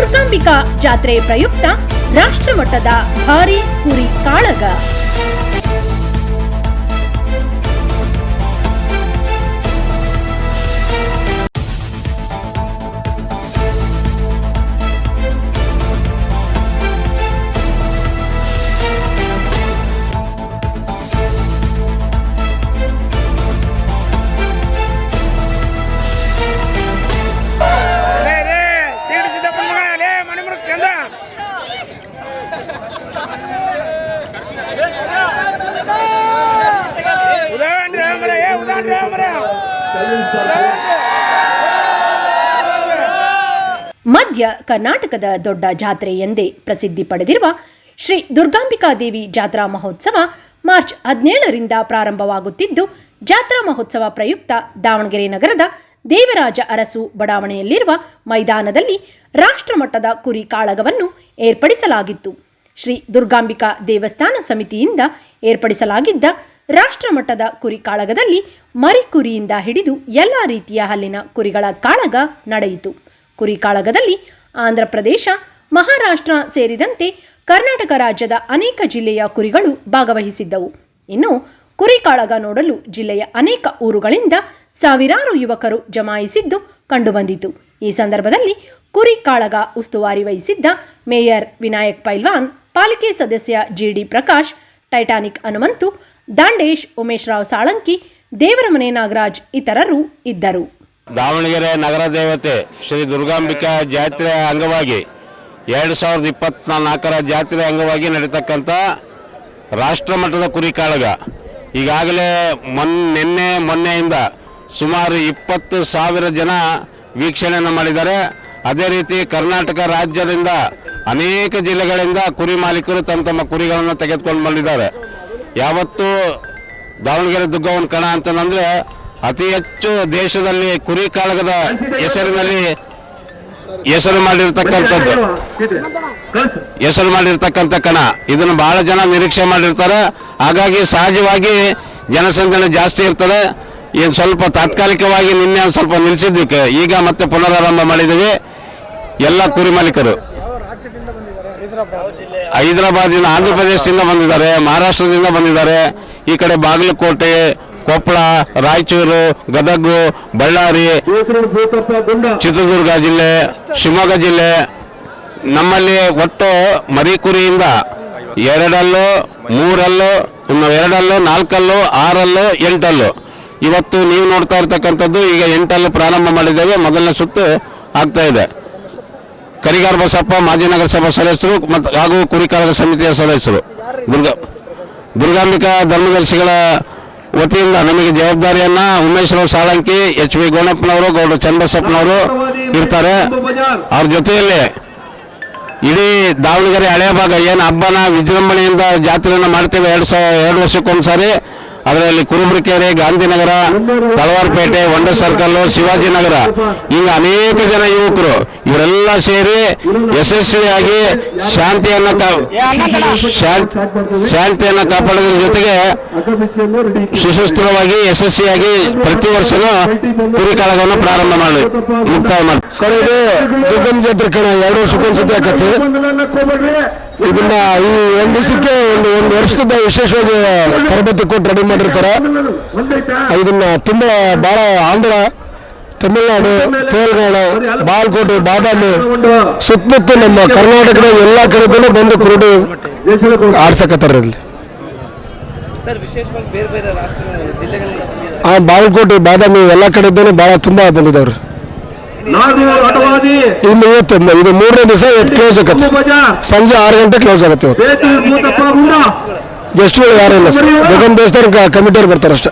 ದುರ್ಗಾಂಬಿಕಾ ಜಾತ್ರೆ ಪ್ರಯುಕ್ತ ರಾಷ್ಟ್ರಮಟ್ಟದ ಭಾರಿ ಕುರಿ ಕಾಳಗ. ಮಧ್ಯ ಕರ್ನಾಟಕದ ದೊಡ್ಡ ಜಾತ್ರೆ ಎಂದೇ ಪ್ರಸಿದ್ಧಿ ಪಡೆದಿರುವ ಶ್ರೀ ದುರ್ಗಾಂಬಿಕಾ ದೇವಿ ಜಾತ್ರಾ ಮಹೋತ್ಸವ ಮಾರ್ಚ್ ಹದಿನೇಳರಿಂದ ಪ್ರಾರಂಭವಾಗುತ್ತಿದ್ದು, ಜಾತ್ರಾ ಮಹೋತ್ಸವ ಪ್ರಯುಕ್ತ ದಾವಣಗೆರೆ ನಗರದ ದೇವರಾಜ ಅರಸು ಬಡಾವಣೆಯಲ್ಲಿರುವ ಮೈದಾನದಲ್ಲಿ ರಾಷ್ಟ್ರಮಟ್ಟದ ಕುರಿ ಕಾಳಗವನ್ನು ಏರ್ಪಡಿಸಲಾಗಿತ್ತು. ಶ್ರೀ ದುರ್ಗಾಂಬಿಕಾ ದೇವಸ್ಥಾನ ಸಮಿತಿಯಿಂದ ಏರ್ಪಡಿಸಲಾಗಿದ್ದ ರಾಷ್ಟ್ರಮಟ್ಟದ ಕುರಿ ಕಾಳಗದಲ್ಲಿ ಮರಿಕುರಿಯಿಂದ ಹಿಡಿದು ಎಲ್ಲ ರೀತಿಯ ಹಲ್ಲಿನ ಕುರಿಗಳ ಕಾಳಗ ನಡೆಯಿತು. ಕುರಿ ಕಾಳಗದಲ್ಲಿ ಆಂಧ್ರಪ್ರದೇಶ ಮಹಾರಾಷ್ಟ್ರ ಸೇರಿದಂತೆ ಕರ್ನಾಟಕ ರಾಜ್ಯದ ಅನೇಕ ಜಿಲ್ಲೆಯ ಕುರಿಗಳು ಭಾಗವಹಿಸಿದ್ದವು. ಇನ್ನು ಕುರಿ ಕಾಳಗ ನೋಡಲು ಜಿಲ್ಲೆಯ ಅನೇಕ ಊರುಗಳಿಂದ ಸಾವಿರಾರು ಯುವಕರು ಜಮಾಯಿಸಿದ್ದು ಕಂಡುಬಂದಿತು. ಈ ಸಂದರ್ಭದಲ್ಲಿ ಕುರಿ ಕಾಳಗ ಉಸ್ತುವಾರಿ ವಹಿಸಿದ್ದ ಮೇಯರ್ ವಿನಾಯಕ್ ಪೈಲ್ವಾನ್, ಪಾಲಿಕೆ ಸದಸ್ಯ ಜಿಡಿ ಪ್ರಕಾಶ್, ಟೈಟಾನಿಕ್ ಹನುಮಂತು ದಾಂಡೇಶ್ ಉಮೇಶ್ ರಾವ್ ಸಾಳಂಕಿ, ದೇವರಮನೆ ನಾಗರಾಜ್ ಇತರರು ಇದ್ದರು. ದಾವಣಗೆರೆ ನಗರ ದೇವತೆ ಶ್ರೀ ದುರ್ಗಾಂಬಿಕಾ ಜಾತ್ರೆ ಅಂಗವಾಗಿ ಎರಡು ಸಾವಿರದ ಇಪ್ಪತ್ನಾಲ್ಕರ ಜಾತ್ರೆ ಅಂಗವಾಗಿ ನಡೀತಕ್ಕಂಥ ರಾಷ್ಟ್ರಮಟ್ಟದ ಕುರಿ ಕಾಳಗ. ಈಗಾಗಲೇ ಮೊನ್, ನಿನ್ನೆ ಮೊನ್ನೆಯಿಂದ ಸುಮಾರು ಇಪ್ಪತ್ತು ಸಾವಿರ ಜನ ವೀಕ್ಷಣೆಯನ್ನು ಮಾಡಿದ್ದಾರೆ. ಅದೇ ರೀತಿ ಕರ್ನಾಟಕ ರಾಜ್ಯದಿಂದ ಅನೇಕ ಜಿಲ್ಲೆಗಳಿಂದ ಕುರಿ ಮಾಲೀಕರು ತಮ್ಮ ತಮ್ಮ ಕುರಿಗಳನ್ನು ತೆಗೆದುಕೊಂಡು ಬಂದಿದ್ದಾರೆ. ಯಾವತ್ತೂ ದಾವಣಗೆರೆ ದುಗ್ಗವನ್ನು ಕಣ ಅಂತಂದ್ರೆ ಅತಿ ಹೆಚ್ಚು ದೇಶದಲ್ಲಿ ಕುರಿ ಕಾಳಗದ ಹೆಸರಿನಲ್ಲಿ ಹೆಸರು ಮಾಡಿರ್ತಕ್ಕಂಥದ್ದು. ಹೆಸರು ಮಾಡಿರ್ತಕ್ಕಂಥ ಕಣ. ಇದನ್ನು ಬಹಳ ಜನ ನಿರೀಕ್ಷೆ ಮಾಡಿರ್ತಾರೆ. ಹಾಗಾಗಿ ಸಹಜವಾಗಿ ಜನಸಂದಣಿ ಜಾಸ್ತಿ ಇರ್ತದೆ. ಈಗ ಸ್ವಲ್ಪ ತಾತ್ಕಾಲಿಕವಾಗಿ ನಿನ್ನೆ ಒಂದು ಸ್ವಲ್ಪ ನಿಲ್ಲಿಸಿದ್ವಿ ಈಗ ಮತ್ತೆ ಪುನರಾರಂಭ ಮಾಡಿದ್ದೀವಿ. ಎಲ್ಲ ಕುರಿ ಮಾಲೀಕರು. ಹೈದರಾಬಾದಿಂದ ಆಂಧ್ರ ಪ್ರದೇಶದಿಂದ ಬಂದಿದ್ದಾರೆ, ಮಹಾರಾಷ್ಟ್ರದಿಂದ ಬಂದಿದ್ದಾರೆ. ಈ ಕಡೆ ಬಾಗಲಕೋಟೆ, ಕೊಪ್ಪಳ, ರಾಯಚೂರು, ಗದಗ, ಬಳ್ಳಾರಿ, ಚಿತ್ರದುರ್ಗ ಜಿಲ್ಲೆ, ಶಿವಮೊಗ್ಗ ಜಿಲ್ಲೆ. ನಮ್ಮಲ್ಲಿ ಒಟ್ಟು ಮರಿಕುರಿಯಿಂದ ಎರಡಲ್ಲೂ, ಮೂರಲ್ಲೂ ಎರಡಲ್ಲೂ, ನಾಲ್ಕಲ್ಲೂ, ಆರಲ್ಲೂ, ಎಂಟಲ್ಲೂ. ಇವತ್ತು ನೀವು ನೋಡ್ತಾ ಇರ್ತಕ್ಕಂಥದ್ದು ಈಗ ಎಂಟಲ್ಲೂ ಪ್ರಾರಂಭ ಮಾಡಿದ್ದೇವೆ. ಮೊದಲನೇ ಸುತ್ತು ಆಗ್ತಾ ಇದೆ. ಕರಿಗಾರ ಬಸಪ್ಪ, ಮಾಜಿ ನಗರಸಭಾ ಸದಸ್ಯರು ಮತ್ತು ಹಾಗೂ ಕುರಿಕಾರದ ಸಮಿತಿಯ ಸದಸ್ಯರು. ದುರ್ಗಾ, ದುರ್ಗಾಂಬಿಕಾ ಧರ್ಮದರ್ಶಿಗಳ ವತಿಯಿಂದ ನಮಗೆ ಜವಾಬ್ದಾರಿಯನ್ನ ಉಮೇಶ್ ರಾವ್ ಸಾಳಂಕಿ, ಎಚ್ ವಿ ಗೋಣಪ್ಪನವರು ಗೌಡ ಚನ್ನಬಸಪ್ಪನವರು ಇರ್ತಾರೆ. ಅವ್ರ ಜೊತೆಯಲ್ಲಿ ಇಡೀ ದಾವಣಗೆರೆ ಹಳೆಯ ಭಾಗ, ಏನು ಹಬ್ಬನ ವಿಜೃಂಭಣೆಯಿಂದ ಜಾತ್ರೆಯನ್ನು ಮಾಡ್ತೇವೆ, ಎರಡು ಸಾವಿರ ಎರಡು ವರ್ಷಕ್ಕೊಂದ್ಸಾರಿ. ಅದರಲ್ಲಿ ಕುರುಬರಿಕೆರೆ, ಗಾಂಧಿನಗರ, ತಳವಾರಪೇಟೆ ಒಂಡ ಸರ್ಕಲ್ ಶಿವಾಜಿನಗರ ಈಗ ಅನೇಕ ಜನ ಯುವಕರು ಇವರೆಲ್ಲ ಸೇರಿ ಯಶಸ್ವಿಯಾಗಿ ಶಾಂತಿಯನ್ನ ಶಾಂತಿಯನ್ನ ಕಾಪಾಡೋದ್ರ ಜೊತೆಗೆ ಸುಸೂತ್ರವಾಗಿ, ಯಶಸ್ವಿಯಾಗಿ ಪ್ರತಿ ವರ್ಷನೂ ಕಾಳಗವನ್ನು ಪ್ರಾರಂಭ ಮಾಡಿ ಮುಕ್ತಾಯ ಮಾಡಿ ಸರ್, ಇದು ದುರ್ಗಂ ಜಾತ್ರೆ ಕಣ, ಎರಡು ವರ್ಷಕ್ಕೊಂದ್ಸತಿ ಇದನ್ನ ಈ ಒಂದ್ ದಿವಸಕ್ಕೆ ಒಂದು ಒಂದು ವರ್ಷದ ವಿಶೇಷವಾಗಿ ತರಬೇತಿ ಕೊಟ್ಟು ರೆಡಿ ಮಾಡಿರ್ತಾರೆ. ಇದನ್ನ ತುಂಬಾ ಬಹಳ ಆಂಧ್ರ ತಮಿಳುನಾಡು ತೆಲಂಗಾಣ ಬಾಲ್ಕೋಟೆ ಬಾದಾಮಿ ಸುತ್ತಮುತ್ತ ನಮ್ಮ ಕರ್ನಾಟಕದ ಎಲ್ಲಾ ಕಡೆಗೂ ಬಂದು ಕುರುಡು ಆಡ್ಸಕತ್ತಾರ ಇಲ್ಲಿ. ಆ ಬಾಲ್ಕೋಟೆ ಬಾದಾಮಿ ಎಲ್ಲಾ ಕಡೆಯಿಂದ ಬಹಳ ತುಂಬಾ ಬಂದಿದವ್ರು ಇನ್ನು ಇವತ್ತು ಇದು ಮೂರನೇ ದಿವಸ ಇವತ್ತು ಕ್ಲೋಸ್ ಆಗತ್ತೆ. ಸಂಜೆ ಆರು ಗಂಟೆ ಕ್ಲೋಸ್ ಆಗುತ್ತೆ ಇವತ್ತು. ಗೆಸ್ಟ್ಗಳು ಯಾರು ಇಲ್ಲ. ಸರ್ ದುರ್ಗಂ ದೇವಸ್ಥಾನ ಕಮಿಟಿಯವ್ರು ಬರ್ತಾರೆ ಅಷ್ಟೇ